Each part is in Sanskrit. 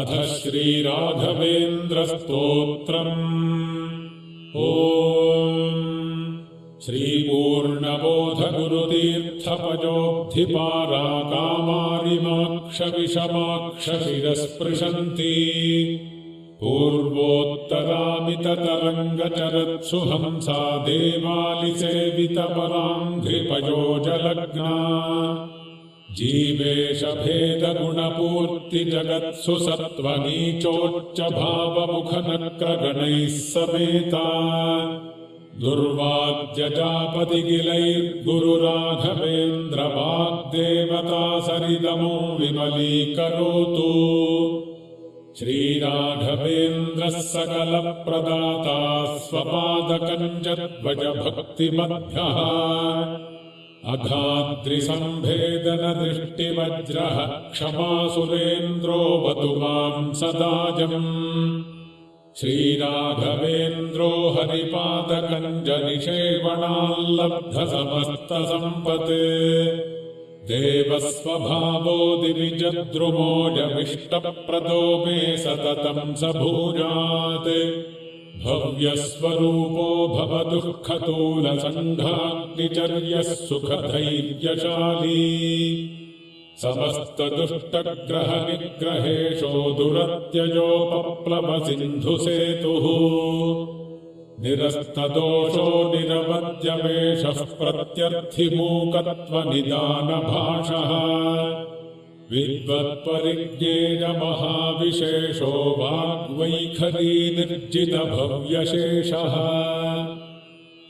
अथ श्रीराघवेन्द्रस्तोत्रम् मरुतीर्थपजोऽब्धिपारा कामारिमाक्षविषमाक्षशिरस्पृशन्ति चरत्सु हंसा देवालिसेवितपराङ्घ्रिपयो जलग्ना जीवेशभेदगुणपूर्तिजगत्सु सत्त्वनीचोच्चभावमुखनक्रगणैः समेता। दुर्वाद्यजापति किलैर्गुरुराघवेन्द्रवाग्देवता सरितमो विमलीकरोतु। श्रीराघवेन्द्रः सकलप्रदाता स्वपादकञ्जद्वजभक्तिमभ्यः अघाद्रिसम्भेदनदृष्टिवज्रः क्षमा सुरेन्द्रो वतु माम् सदाजम्। श्रीराघवेन्द्रो हरिपादकञ्जनिषेवणाल्लब्धसमस्तसम्पत् देवस्वभावो दिविजद्रुमोजमिष्टप्रदो मे सततम् स भूयात् भव्यस्वरूपो भवदुःखतूलसङ्घाग्निचर्यः सुखधैर्यशाली समस्तदुष्टग्रहनिग्रहेशो दुरत्ययोपप्लवसिन्धुसेतुः निरस्तदोषो निरवद्यवेषः प्रत्यर्थिमूकत्वनिदानभाषः। विद्वत्परिज्ञेयमहाविशेषो वाग्वैखरी निर्जितभव्यशेषः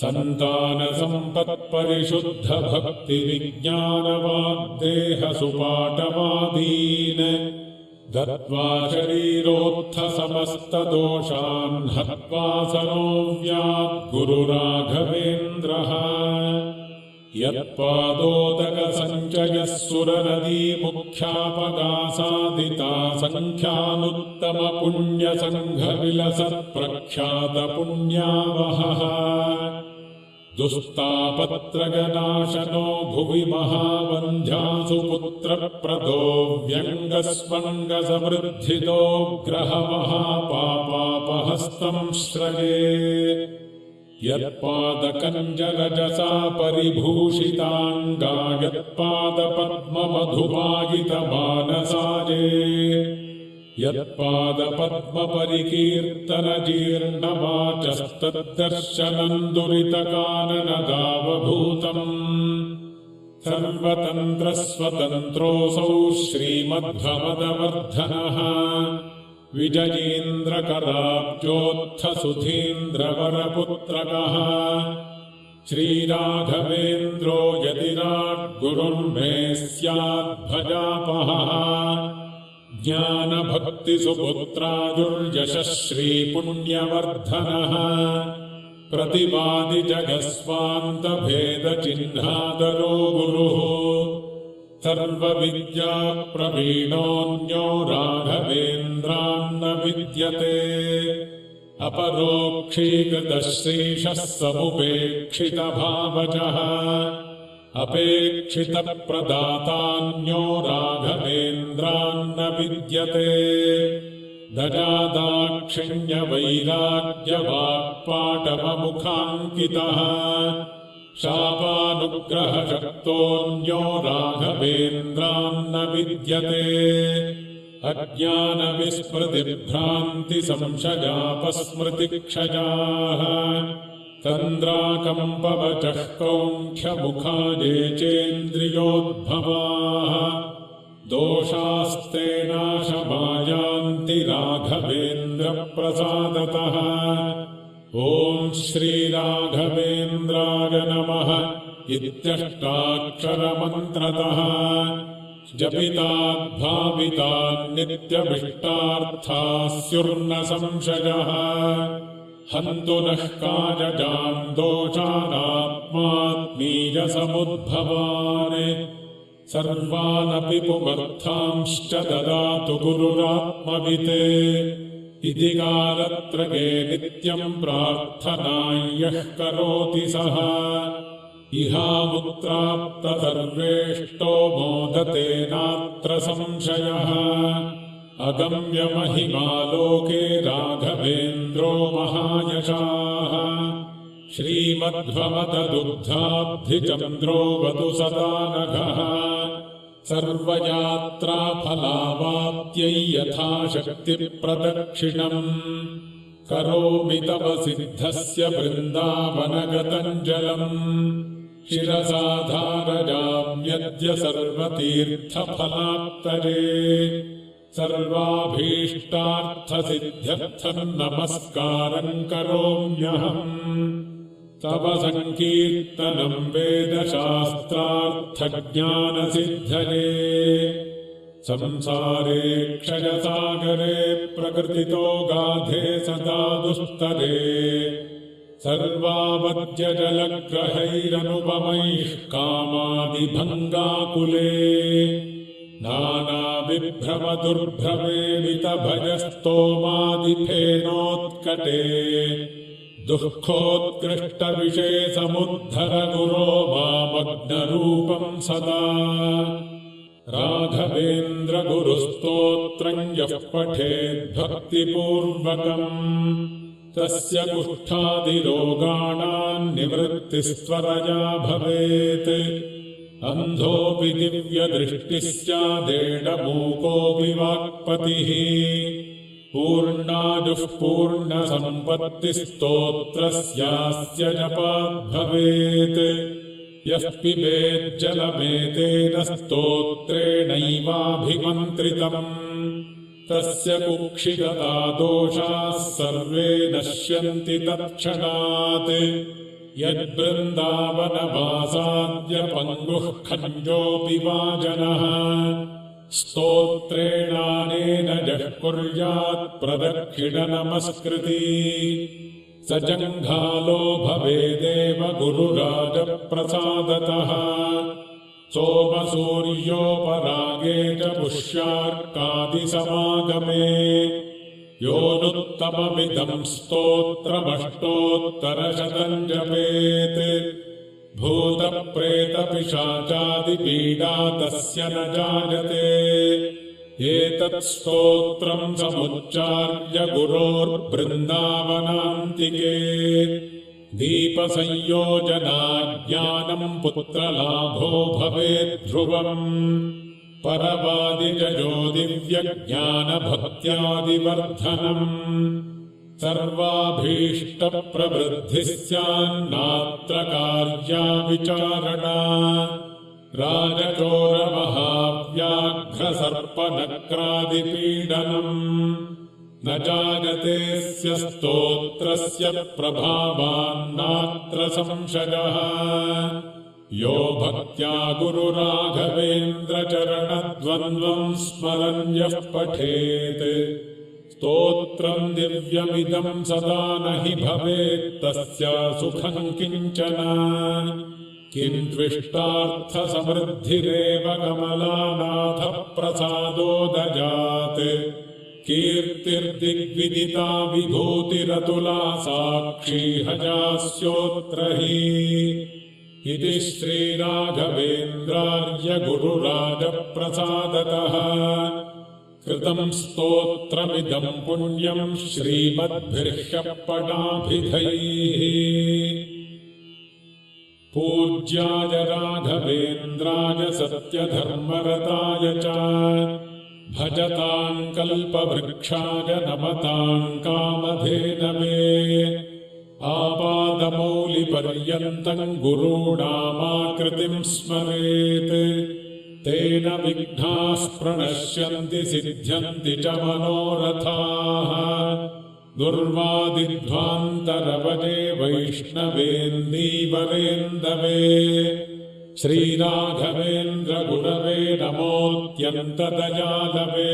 सन्तानसम्पत्परिशुद्धभक्तिविज्ञानवाग्देहसुपाटवादीन् दत्त्वा शरीरोत्थसमस्तदोषान् हत्वा सरोव्याद्गुरुराघवेन्द्रः यत्पादोदकसञ्चयः सुरनदीमुख्यापगासादिता सङ्ख्यानुत्तमपुण्यसङ्घविलसत्प्रख्यातपुण्यावहः दुस्तापत्रगनाशनो भुवि महावन्ध्यासु पुत्रप्रदो व्यङ्गस्वङ्गसमृद्धितो ग्रहमहापापापहस्तम् श्रये यत्पादकञ्जरजसा परिभूषिताङ्गा यत्पादपद्ममधुमायितमानसाजे यत्पादपद्मपरिकीर्तनजीर्णवाचस्तद्दर्शनम् दुरितकाननदावभूतम् सर्वतन्त्रस्वतन्त्रोऽसौ श्रीमध्वमदवर्धनः विजयीन्द्रकराब्जोत्थसुधीन्द्रवरपुत्रकः श्रीराघवेन्द्रो यदिराड्गुरुर्मे स्याद्भजापहः ज्ञानभक्तिसुपुत्रायुर्यशः श्रीपुण्यवर्धनः प्रतिवादिजगस्वान्तभेदचिह्नादरो गुरुः। सर्वविद्याप्रवीणोऽन्यो राघवेन्द्रान्न विद्यते। अपरोक्षीकृतः श्रीशः समुपेक्षितभावजः। अपेक्षितप्रदातान्यो राघवेन्द्रान्न विद्यते। दजादाक्षिण्यवैराग्यवाक्पाटवमुखाङ्कितः शापानुग्रहशक्तोऽन्यो राघवेन्द्रान्न विद्यते। अज्ञानविस्मृतिभ्रान्तिसंशयापस्मृतिक्षयाः तन्द्राकम्पवचः कौङ्ख्यमुखा ये चेन्द्रियोद्भवाः दोषास्ते नाशमायान्ति राघवेन्द्रप्रसादतः। ॐ श्रीराघवेन्द्राय नमः इत्यष्टाक्षरमन्त्रतः स्युर्न संशयः हन्तु नः कायजान् दोषानात्मात्मीयसमुद्भवान् सर्वानपि पुमर्थांश्च ददातु गुरुरात्मवित्। इति कालत्रये नित्यम् प्रार्थनाय करोति सः इहामुत्राप्त सर्वेष्टो मोदते नात्र संशयः। अगम्यमहिमालोके राघवेन्द्रो महायशाः। श्रीमध्वमदुग्धाब्धिचन्द्रो वतु सदा नघः सर्वयात्राफलावाप्त्यै यथाशक्तिप्रदक्षिणम् करोमि तव सिद्धस्य वृन्दावनगतञ्जलम् शिरसाधारयाम्यद्य सर्वतीर्थफलात्तरे सर्वाभीष्टार्थसिद्ध्यर्थम् नमस्कारम् करोम्यहम्। तव सङ्कीर्तनम् वेदशास्त्रार्थज्ञानसिद्धये। संसारे क्षयसागरे प्रकृतितो गाधे सदा दुस्तरे सर्वावद्यजलग्रहैरनुपमैः कामादिभङ्गाकुले नानाविभ्रमदुर्भ्रमेवितभयस्तोमादिफेनोत्कटे दुःखोत्कृष्टविषये समुद्धर गुरो मामग्नरूपम् सदा राघवेन्द्रगुरुस्तोत्रम् यः पठेद्भक्तिपूर्वकम् तस्य कुष्ठादिरोगाणाम् निवृत्तिस्त्वरया भवेत्। अन्धोऽपि दिव्यदृष्टिः स्यादेडमूकोऽपि वाक्पतिः पूर्णाजुः पूर्णसम्पत्तिस्तोत्रस्यास्य जपाद्भवेत् यः पिबेज्जलमेतेन स्तोत्रेणैवाभिमन्त्रितम् तस्य कुक्षिगता दोषाः सर्वे नश्यन्ति तत्क्षणात्। यद्वृन्दावनवासाद्य पङ्गुः खञ्जोऽपि वा जनः स्तोत्रेणानेन जः कुर्यात् प्रदक्षिणनमस्कृती। स जङ्घालो भवेदेव गुरुराजप्रसादतः। सोमसूर्योपरागे च पुष्यार्कादिसमागमे। योऽनुत्तममिदम् स्तोत्रमष्टोत्तरशतम् जपेत् भूतप्रेतपिशाचादिपीडा तस्य न जायते। एतत् स्तोत्रम् समुच्चार्य गुरोर्बृन्दावनान्तिके दीपसंयोजनाज्ञानम् पुत्रलाभो भवेद्ध्रुवम् परवादिजयो दिव्यज्ञानभक्त्यादिवर्धनम्। सर्वाभीष्टप्रवृद्धिः स्यान्नात्र कार्या विचारणा राजचोरमहाव्याघ्रसर्पनक्रादिपीडनम् न जायतेऽस्य स्तोत्रस्य प्रभावान्नात्र संशयः। यो भक्त्या गुरुराघवेन्द्रचरणद्वन्द्वम् स्मरन् यः पठेत्। स्तोत्रम् दिव्यमिदम् सदा न हि भवेत्तस्य सुखम् किञ्चन। किन्त्विष्टार्थसमृद्धिरेव कमलानाथप्रसादो दजात् कीर्तिर्दिग्विदिता विभूतिरतुला साक्षी हजास्योत्र हि इति श्रीराघवेन्द्रार्य गुरुराजप्रसादतः कृतम् स्तोत्रमिदम् पुण्यम् श्रीमद्भिर्ह्यपणाभिधैः पूज्याय राघवेन्द्राय सत्यधर्मरताय च। भजताम् कल्पवृक्षाय नमताम् कामधेनवे आपादमौलिपर्यन्तम् गुरूणामाकृतिम् स्मरेत्। तेन विघ्नाः प्रणश्यन्ति सिद्ध्यन्ति च मनोरथाः। दुर्वादिध्वान्तरवने वैष्णवेन्दीवरेन्दवे श्रीराघवेन्द्रगुरवे नमोऽत्यन्तदयालवे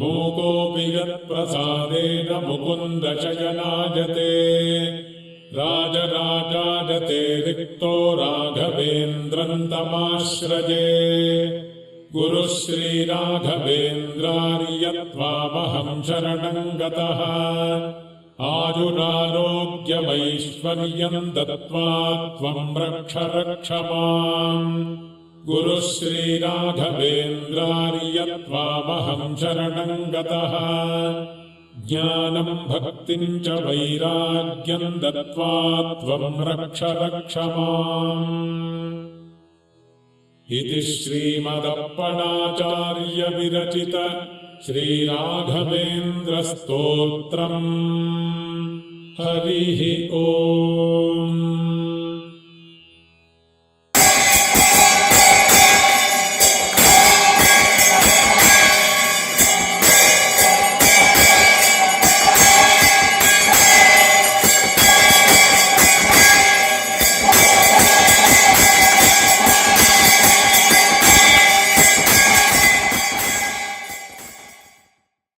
मूकोऽपि यत्प्रसादेन मुकुन्दशयनायते राजराजायते रिक्तो राघवेन्द्रम् तमाश्रजे गुरुः श्रीराघवेन्द्रार्यत्वामहम् शरणम् गतः आयुरारोग्यमैश्वर्यम् दत्त्वा त्वम् रक्ष रक्ष माम्। गुरुः श्रीराघवेन्द्रार्यत्वामहम् शरणम् गतः। ज्ञानम् भक्तिम् च वैराग्यम् दत्त्वा त्वम् रक्ष रक्ष माम्। इति श्रीमदप्पणाचार्यविरचित श्रीराघवेन्द्रस्तोत्रम्। हरिः ओम्।